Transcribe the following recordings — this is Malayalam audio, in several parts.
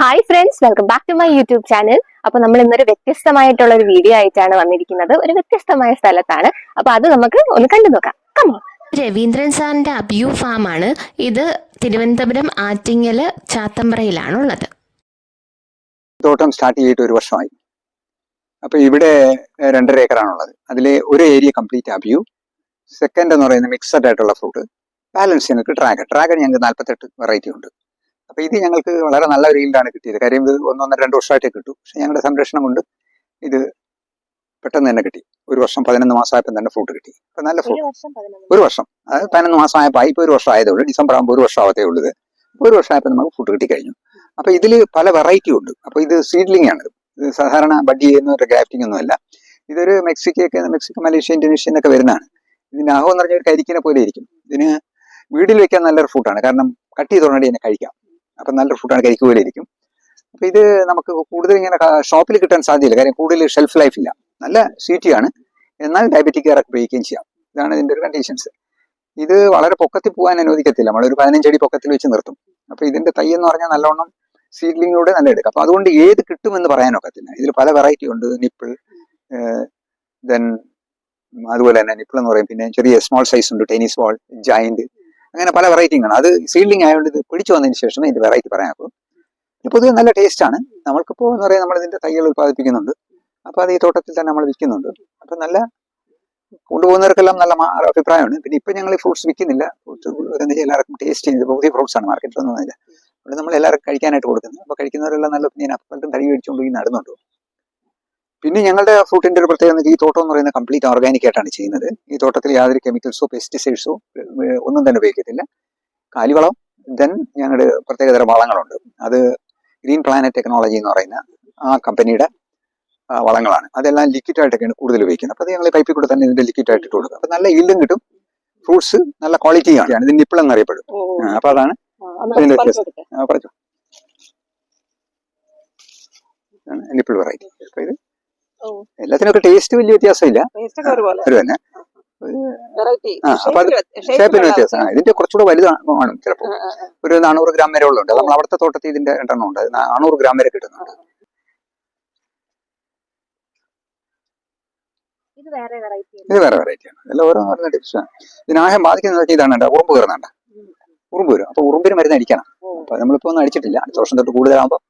Hi friends welcome back to my YouTube channel അപ്പൊ നമ്മൾ ഇന്നൊരു വ്യത്യസ്തമായിട്ടുള്ള ഒരു വീഡിയോ ആയിട്ടാണ് വന്നിരിക്കുന്നത്. ഒരു വ്യത്യസ്തമായ സ്ഥലത്താണ്. അപ്പൊ അത് നമുക്ക് ഒന്ന് കണ്ടു നോക്കാം. കമോ രവീന്ദ്രൻ സാറിന്റെ അബ്യൂ ഫാം ആണ്. ഇത് തിരുവനന്തപുരം ആറ്റിങ്ങൽ ചാത്തമ്പ്രയിലാണുള്ളത്. തോട്ടം സ്റ്റാർട്ട് ചെയ്തിട്ട് ഒരു വർഷമായി. അപ്പൊ ഇവിടെ രണ്ടര ഏക്കറാണുള്ളത്. അതിൽ ഒരു ഏരിയ കംപ്ലീറ്റ് അബ്യൂ. സെക്കൻഡ് എന്ന് പറയുന്നത് മിക്സഡ് ആയിട്ടുള്ള ഫ്രൂട്ട് ബാലൻസ് ഞങ്ങൾക്ക് ഡ്രാഗൺ ഡ്രാഗൺ ഞങ്ങൾക്ക് നാൽപ്പത്തെട്ട് വെറൈറ്റി ഉണ്ട്. അപ്പൊ ഇത് ഞങ്ങൾക്ക് വളരെ നല്ല ഒരു ഈൽഡാണ് കിട്ടിയത്. കാര്യം ഇത് ഒന്നൊന്നര രണ്ട് വർഷമായിട്ടേ കിട്ടും. പക്ഷെ ഞങ്ങളുടെ സംരക്ഷണം കൊണ്ട് ഇത് പെട്ടെന്ന് തന്നെ കിട്ടി. ഒരു വർഷം പതിനൊന്ന് മാസമായപ്പോൾ തന്നെ ഫ്രൂട്ട് കിട്ടി. അപ്പൊ നല്ല ഫ്രൂട്ട് ഒരു വർഷം അതായത് പതിനൊന്ന് മാസമായപ്പോൾ ഇപ്പോൾ ഒരു വർഷം ആയതേ ഉള്ളൂ ഡിസംബർ ആകുമ്പോൾ ഒരു വർഷം ആവത്തേ ഉള്ളത് ഒരു വർഷമായപ്പോൾ നമുക്ക് ഫ്രൂട്ട് കിട്ടി കഴിഞ്ഞു. അപ്പൊ ഇതിൽ പല വെറൈറ്റി ഉണ്ട്. അപ്പൊ ഇത് സീഡ്ലിംഗ് ആണ്. ഇത് സാധാരണ ബഡ് ചെയ്യുന്ന ഒരു ഗ്രാഫ്റ്റിംഗ് ഒന്നുമല്ല ഇതൊരു മെക്സിക്കൊക്കെ മെക്സിക്കോ മലേഷ്യ ഇന്തോനേഷ്യ എന്നൊക്കെ വരുന്നതാണ്. ഇതിന്റെ ആഹോ എന്ന് പറഞ്ഞ ഒരു കരിക്കിനെ പോലെ ഇരിക്കും. ഇതിന് വീട്ടിൽ വെക്കാൻ നല്ലൊരു ഫുഡാണ് കാരണം കട്ട് ചെയ്ത് ഉടനടി തന്നെ കഴിക്കാം. അപ്പൊ നല്ലൊരു ഫുഡാണ് കരിക്ക് പോലെ ഇരിക്കും അപ്പം ഇത് നമുക്ക് കൂടുതൽ ഇങ്ങനെ ഷോപ്പിൽ കിട്ടാൻ സാധ്യതയില്ല. കാര്യം കൂടുതൽ ഷെൽഫ് ലൈഫ് ഇല്ല. നല്ല സ്വീറ്റിയാണ് എന്നാൽ ഡയബറ്റിക്കാരൊക്കെ ഉപയോഗിക്കുകയും ചെയ്യാം. ഇതാണ് ഇതിന്റെ ഒരു കണ്ടീഷൻസ് ഇത് വളരെ പൊക്കത്തിൽ പോകാൻ അനുവദിക്കത്തില്ല. നമ്മളൊരു പതിനഞ്ചടി പൊക്കത്തിൽ വെച്ച് നിർത്തും. അപ്പോൾ ഇതിന്റെ തൈ എന്ന് പറഞ്ഞാൽ നല്ലോണം സീഡ്ലിങ്ങിലൂടെ നല്ല എടുക്കാം. അപ്പോൾ അതുകൊണ്ട് ഏത് കിട്ടുമെന്ന് പറയാനൊക്കത്തില്ല ഇതിൽ പല വെറൈറ്റി ഉണ്ട്. നിപ്പിൾ ദെൻ അതുപോലെ തന്നെ നിപ്പിൾ എന്ന് പറയും. പിന്നെ ചെറിയ സ്മോൾ സൈസ് ഉണ്ട്. ടെന്നീസ് ബോൾ ജയന്റ് അങ്ങനെ പല വെറൈറ്റിയും അത് സീഡ്ലിംഗ് ആയതുകൊണ്ട് ഇത് പിടിച്ചു വന്നതിന് ശേഷമേ ഇതിന്റെ വെറൈറ്റി പറയാനാക്കും പൊതുവെ നല്ല ടേസ്റ്റ് ആണ്. നമ്മൾക്കിപ്പോൾ എന്ന് പറയാൻ നമ്മൾ ഇതിന്റെ തൈകൾ ഉത്പാദിപ്പിക്കുന്നുണ്ട്. അപ്പൊ അത് ഈ തോട്ടത്തിൽ തന്നെ നമ്മൾ വിൽക്കുന്നുണ്ട്. അപ്പൊ നല്ല കൊണ്ടുപോകുന്നവർക്കെല്ലാം നല്ല അഭിപ്രായമാണ്. പിന്നെ ഇപ്പൊ ഞങ്ങൾ ഈ ഫ്രൂട്ട്സ് വിൽക്കുന്നില്ല. ഫ്രൂട്ട്സ് എല്ലാവർക്കും ടേസ്റ്റ് ചെയ്ത് പുതിയ ഫ്രൂട്ട്സ് ആണ് മാർക്കറ്റിൽ മാർക്കറ്റിലൊന്നുമില്ല അവിടെ നമ്മൾ എല്ലാവർക്കും കഴിക്കാനായിട്ട് കൊടുക്കുന്നത് അപ്പൊ കഴിക്കുന്നവരെല്ലാം നല്ല ഞാൻ പലരും തടി മേടിച്ചുകൊണ്ട് ഈ നടന്നുണ്ട് പിന്നെ ഞങ്ങളുടെ ഫ്രൂട്ടിന്റെ ഒരു പ്രത്യേകത ഈ തോട്ടം എന്ന് പറയുന്നത് കംപ്ലീറ്റ് ഓർഗാനിക് ആയിട്ടാണ് ചെയ്യുന്നത്. ഈ തോട്ടത്തിൽ യാതൊരു കെമിക്കൽസോ പെസ്റ്റിസൈഡ്സോ ഒന്നും തന്നെ ഉപയോഗിക്കത്തില്ല. കാലിവളം ദെൻ ഞങ്ങളുടെ പ്രത്യേകതരം വളങ്ങളുണ്ട്. അത് ഗ്രീൻ പ്ലാനറ്റ് ടെക്നോളജി എന്ന് പറയുന്ന ആ കമ്പനിയുടെ വളങ്ങളാണ്. അതെല്ലാം ലിക്വിഡ് ആയിട്ടൊക്കെയാണ് കൂടുതൽ ഉപയോഗിക്കുന്നത്. അപ്പോൾ അത് ഞങ്ങൾ പൈപ്പിൽ കൂടെ തന്നെ ഇതിന്റെ ലിക്വിഡ് ആയിട്ട് ഇട്ട് കൊടുക്കും. അപ്പോൾ നല്ല ഈൽഡും കിട്ടും. ഫ്രൂട്ട്സ് നല്ല ക്വാളിറ്റിയാണ് ഇത് നിപ്പിൾ അറിയപ്പെടും. അപ്പൊ അതാണ് ഇതിന്റെ വ്യത്യാസം. പറഞ്ഞു. നിപ്പിൾ വെറൈറ്റി അപ്പം ഇത്. എല്ലാത്തിനൊക്കെ ടേസ്റ്റ് വലിയ വ്യത്യാസമില്ല. ഒരു തന്നെ ഷേപ്പിന് വ്യത്യാസം. ഇതിന്റെ കുറച്ചുകൂടെ വലുതാണ് ചിലപ്പോൾ ഒരു നാനൂറ് ഗ്രാം വരെ ഉള്ളുണ്ട് നമ്മൾ അവിടുത്തെ തോട്ടത്തിൽ ഇതിന്റെ രണ്ടെണ്ണം ഉണ്ട്. നാനൂറ് ഗ്രാം വരെ കിട്ടുന്നുണ്ട്. ഇത് വേറെ വെറൈറ്റി ഇത് വേറെ വെറൈറ്റി ആണ്. ഇതെല്ലാം ഓരോ ആണ്. ഇതിനാകെ ബാധിക്കുന്നത് വെച്ചാൽ ഇതാണ് കേട്ടോ, ഉറുമ്പ് കയറുന്നുണ്ട്. ഉറുമ്പ് വരും. അപ്പൊ ഉറുമ്പിന് മരുന്ന് അടിക്കണം. അപ്പൊ നമ്മളിപ്പോ ഒന്നും അടിച്ചിട്ടില്ല. അടുത്ത വർഷം തൊട്ട് കൂടുതലാകുമ്പോൾ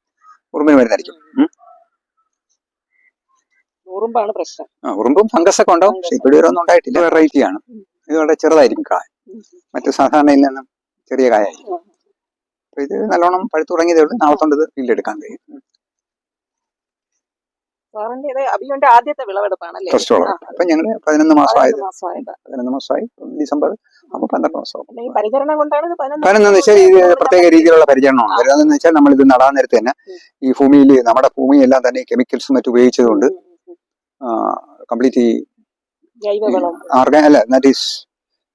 ഉറുമ്പിന് മരുന്ന് അടിക്കും. ഉറുമ്പാണ് പ്രശ്നം. ആ ഉറുമ്പും ഫംഗസ് ഒക്കെ ഉണ്ടാവും. പക്ഷെ ഇവിടെ ഒന്നും ഉണ്ടായിട്ടില്ല. വെറൈറ്റി ആണ്. ഇത് വളരെ ചെറുതായിരിക്കും കായ. മറ്റു സാധാരണയിൽ നിന്നും ചെറിയ കായായിരിക്കും. അപ്പൊ ഇത് നല്ലോണം പഴുത്തു തുടങ്ങിയതേ ഉള്ളൂ. നാളെ കൊണ്ട് ഇത് വീണ്ടെടുക്കാൻ കഴിയും. സാറിന്റെ ആദ്യത്തെ വിളവെടുപ്പാണല്ലേ? അപ്പൊ ഞങ്ങൾ പതിനൊന്ന് മാസമായത് പതിനൊന്ന് മാസമായി ഡിസംബർ അപ്പൊ പന്ത്രണ്ട് പിന്നെ പരിചരണം കൊണ്ടാണ് പതിനൊന്ന് വെച്ചാൽ ഇത് പ്രത്യേക രീതിയിലുള്ള പരിചരണമാണ്. പരിചരണം എന്ന് വെച്ചാൽ നമ്മൾ ഇത് നടാൻ നേരത്തെ തന്നെ ഈ ഭൂമിയിൽ നമ്മുടെ ഭൂമിയെല്ലാം തന്നെ കെമിക്കൽസും മറ്റും ഉപയോഗിച്ചതുകൊണ്ട് കംപ്ലീറ്റ് ഈ ഓർഗാൻ അല്ല ദാറ്റ് ഈസ്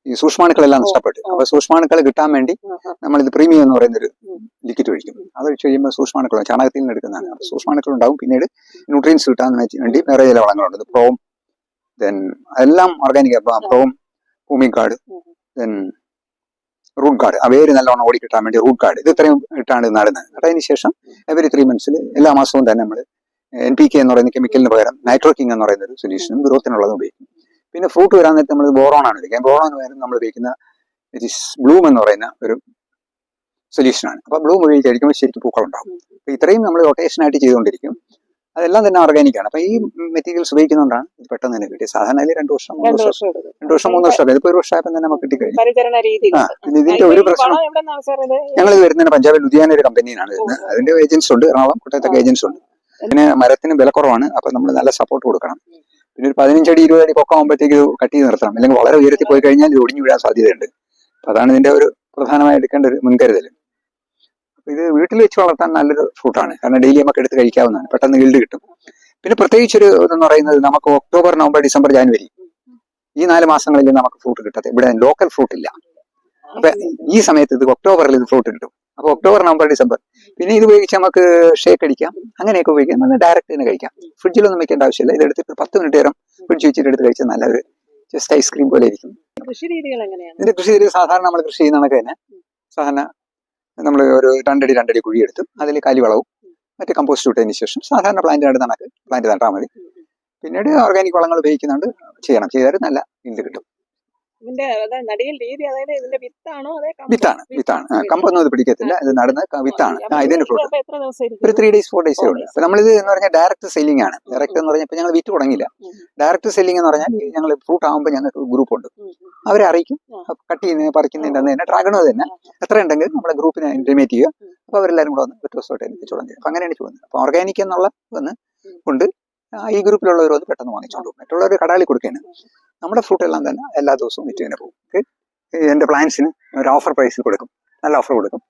ഈ സൂക്ഷ്മാണുക്കളെല്ലാം നഷ്ടപ്പെട്ടു. അപ്പൊ സൂക്ഷ്മാണുക്കൾ കിട്ടാൻ വേണ്ടി നമ്മൾ ഇത് പ്രീമിയം എന്ന് പറയുന്ന ഒരു ലിക്വിഡ് ഒഴിക്കും. അത് ഒഴിച്ച് കഴിയുമ്പോൾ സൂക്ഷ്മാണുക്കൾ ചാണകത്തിൽ നിന്ന് എടുക്കുന്നതാണ്. അപ്പൊ സൂക്ഷ്മാണുക്കൾ ഉണ്ടാവും. പിന്നീട് ന്യൂട്രിയൻസ് കിട്ടാൻ വേണ്ടി വേറെ ചില വളങ്ങളുണ്ട്. പ്രോം ദെൻ എല്ലാം ഓർഗാനിക് പ്രോം ഭൂമി കാർഡ് ദെൻ റൂട്ട് കാർഡ് ആ വേര് നല്ലോണം ഓടി കിട്ടാൻ വേണ്ടി റൂട്ട് കാർഡ് ഇത് ഇത്രയും ഇട്ടാണ് നടുന്നത്. അതിന് ശേഷം എവരി ത്രീ മന്ത്സിൽ എല്ലാ മാസവും തന്നെ നമ്മൾ എൻ പി കെ എന്ന് പറയുന്ന കെമിക്കലിന് പകരം നൈട്രോക്കിംഗ് എന്ന് പറയുന്ന ഒരു സൊല്യൂഷനും ഗ്രോത്തിനുള്ളതും ഉപയോഗിക്കും പിന്നെ ഫ്രൂട്ട് വരാൻ നേരത്തെ നമ്മൾ ബോറോൺ ആണ് ഉപയോഗിക്കുക. ബോറോൺ പകരം നമ്മൾ ഉപയോഗിക്കുന്ന ബ്ലൂം എന്ന് പറയുന്ന ഒരു സൊല്യൂഷനാണ് അപ്പൊ ബ്ലൂം ഉപയോഗിച്ച് കഴിക്കുമ്പോൾ ശരിക്കും പൂക്കളുണ്ടാകും അപ്പൊ ഇത്രയും നമ്മൾ റൊട്ടേഷൻ ആയിട്ട് ചെയ്തുകൊണ്ടിരിക്കും. അതെല്ലാം തന്നെ ഓർഗാനിക് ആണ്. അപ്പൊ ഈ മെറ്റീരിയൽസ് ഉപയോഗിക്കുന്നതുകൊണ്ടാണ് ഇത് പെട്ടെന്ന് തന്നെ കിട്ടിയത്. സാധാരണ അതിൽ രണ്ട് വർഷം മൂന്ന് വർഷം രണ്ട് വർഷം മൂന്ന് വർഷം ഇതിപ്പോ ഒരു വർഷമായപ്പോൾ തന്നെ നമുക്ക് കിട്ടിക്കഴിഞ്ഞു ആ പിന്നെ ഇതിന്റെ ഒരു പ്രശ്നം ഞങ്ങൾ ഇത്? വരുന്നതിന് പഞ്ചാബിൽ ലുധിയാന ഒരു കമ്പനിയാണ് വരുന്നത് അതിന്റെ ഏജൻസ് ഉണ്ട്. എറണാകുളം കോട്ടയത്തൊക്കെ ഏജൻസ് ഉണ്ട്. പിന്നെ മരത്തിന് വില കുറവാണ്. അപ്പൊ നമ്മൾ നല്ല സപ്പോർട്ട് കൊടുക്കണം. പിന്നെ ഒരു പതിനഞ്ചടി ഇരുപത് അടി പൊക്കം ആകുമ്പോഴത്തേക്ക് ഇത് കട്ട് ചെയ്ത് നിർത്തണം. അല്ലെങ്കിൽ വളരെ ഉയരത്തിൽ പോയി കഴിഞ്ഞാൽ ഇത് ഒടിഞ്ഞു വീഴാൻ സാധ്യതയുണ്ട്. അപ്പൊ അതാണ് ഇതിന്റെ ഒരു പ്രധാനമായി എടുക്കേണ്ട ഒരു മുൻകരുതൽ ഇത് വീട്ടിൽ വെച്ച് വളർത്താൻ നല്ലൊരു ഫ്രൂട്ടാണ് കാരണം ഡെയിലി നമുക്ക് എടുത്ത് കഴിക്കാവുന്നതാണ്. പെട്ടെന്ന് ഗിൽഡ് കിട്ടും. പിന്നെ പ്രത്യേകിച്ചൊരു ഇതെന്ന് പറയുന്നത് നമുക്ക് ഒക്ടോബർ നവംബർ ഡിസംബർ ജാനുവരി ഈ നാല് മാസങ്ങളിൽ നമുക്ക് ഫ്രൂട്ട് കിട്ടത്തെ ഇവിടെ ലോക്കൽ ഫ്രൂട്ട് ഇല്ല. അപ്പൊ ഈ സമയത്ത് ഇത് ഒക്ടോബറിൽ ഇത് ഫ്രൂട്ട് കിട്ടും. അപ്പൊ ഒക്ടോബർ നവംബർ ഡിസംബർ. പിന്നെ ഇത് ഉപയോഗിച്ച് നമുക്ക് ഷേക്ക് അടിക്കാം. അങ്ങനെയൊക്കെ ഉപയോഗിക്കാം. നമ്മൾ ഡയറക്റ്റ് തന്നെ കഴിക്കാം. ഫ്രിഡ്ജിലൊന്നും വെക്കേണ്ട ആവശ്യമില്ല. ഇത് എടുത്തിട്ട് ഒരു പത്ത് മിനിറ്റ് നേരം ഫ്രിഡ്ജ് വെച്ചിട്ട് എടുത്ത് കഴിച്ചാൽ നല്ല ഒരു ജസ്റ്റ് ഐസ്ക്രീം പോലെ ഇരിക്കും. ഇതിന്റെ കൃഷി രീതി സാധാരണ നമ്മൾ കൃഷി ചെയ്യുന്ന കണക്ക് തന്നെ. സാധാരണ നമ്മൾ ഒരു രണ്ടടി രണ്ടടി കുഴി കുഴിയെടുത്ത് അതിൽ കാലിവളവും മറ്റ് കമ്പോസ്റ്റ് ഇട്ടതിന് ശേഷം സാധാരണ പ്ലാന്റ് നടക്ക് പ്ലാന്റ് നട്ടാൽ മതി. പിന്നീട് ഓർഗാനിക് വളങ്ങൾ ഉപയോഗിക്കുന്നുണ്ട്. ചെയ്യണം. ചെയ്താൽ നല്ല ഇത് കിട്ടും. ഇതിന്റെ നടിയിൽ രീതി അതായത് ഇതിന്റെ വിത്താണോ അതെ? വിത്താണ് വിത്താണ്. കമ്പൊന്നും അത് പിടിക്കത്തില്ല ഇത് നടന്ന് വിത്താണ്. ആ ഇതിന്റെ ഫ്രൂട്ട്? ഒരു ത്രീ ഡേയ്സ് ഫോർ ഡേയ്സേ ഉള്ളൂ. അപ്പൊ നമ്മളിത് എന്ന് പറഞ്ഞാൽ ഡയറക്റ്റ് സെല്ലിംഗ് ആണ്. ഡയറക്റ്റ് എന്ന് പറഞ്ഞാൽ ഞങ്ങൾ വിറ്റ് തുടങ്ങില്ല ഡയറക്റ്റ് സെല്ലിംഗ് എന്ന് പറഞ്ഞാൽ ഞങ്ങൾ ഫ്രൂട്ട് ആകുമ്പോൾ ഞങ്ങൾക്ക് ഗ്രൂപ്പ് ഉണ്ട്. അവരെ അറിയിക്കും. കട്ട് ചെയ്യുന്ന പറിക്കുന്നതിന്റെ അന്ന് തന്നെ ഡ്രാഗണോ തന്നെ എത്ര ഉണ്ടെങ്കിൽ നമ്മുടെ ഗ്രൂപ്പിനെ ഇന്റിമേറ്റ് ചെയ്യുക. അപ്പൊ അവരെല്ലാവരും കൂടെ വന്ന് ഒറ്റ ദിവസമായിട്ട് എനിക്ക് തുടങ്ങി അപ്പൊ അങ്ങനെയാണ് ചെയ്യുന്നത് അപ്പൊ ഓർഗാനിക് എന്നുള്ള വന്ന്. കൊണ്ട് ഈ ഗ്രൂപ്പിലുള്ളവർ അത് പെട്ടെന്ന് വാങ്ങിച്ചോണ്ട് പോകും. മറ്റുള്ളവർ കടാളി കൊടുക്കുകയാണ് നമ്മുടെ ഫ്രൂട്ട് എല്ലാം തന്നെ എല്ലാ ദിവസവും വിറ്റ് തന്നെ പോകും. ഓക്കെ എന്റെ പ്ലാൻസിന് ഒരു ഓഫർ പ്രൈസിൽ കൊടുക്കും. നല്ല ഓഫർ കൊടുക്കും.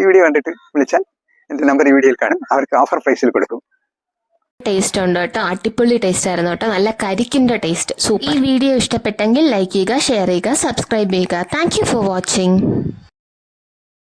ഈ വീഡിയോ കണ്ടിട്ട് വിളിച്ചാൽ എന്റെ നമ്പർ ഈ വീഡിയോയിൽ കാണും. അവർക്ക് ഓഫർ പ്രൈസിൽ കൊടുക്കും. ടേസ്റ്റ് ഉണ്ട് കേട്ടോ. അടിപൊളി ടേസ്റ്റ് ആയിരുന്നു കേട്ടോ. നല്ല കരിക്കിന്റെ ടേസ്റ്റ് സൂപ്പർ ഈ വീഡിയോ ഇഷ്ടപ്പെട്ടെങ്കിൽ ലൈക്ക് ചെയ്യുക ഷെയർ ചെയ്യുക സബ്സ്ക്രൈബ് ചെയ്യുക. Thank for watching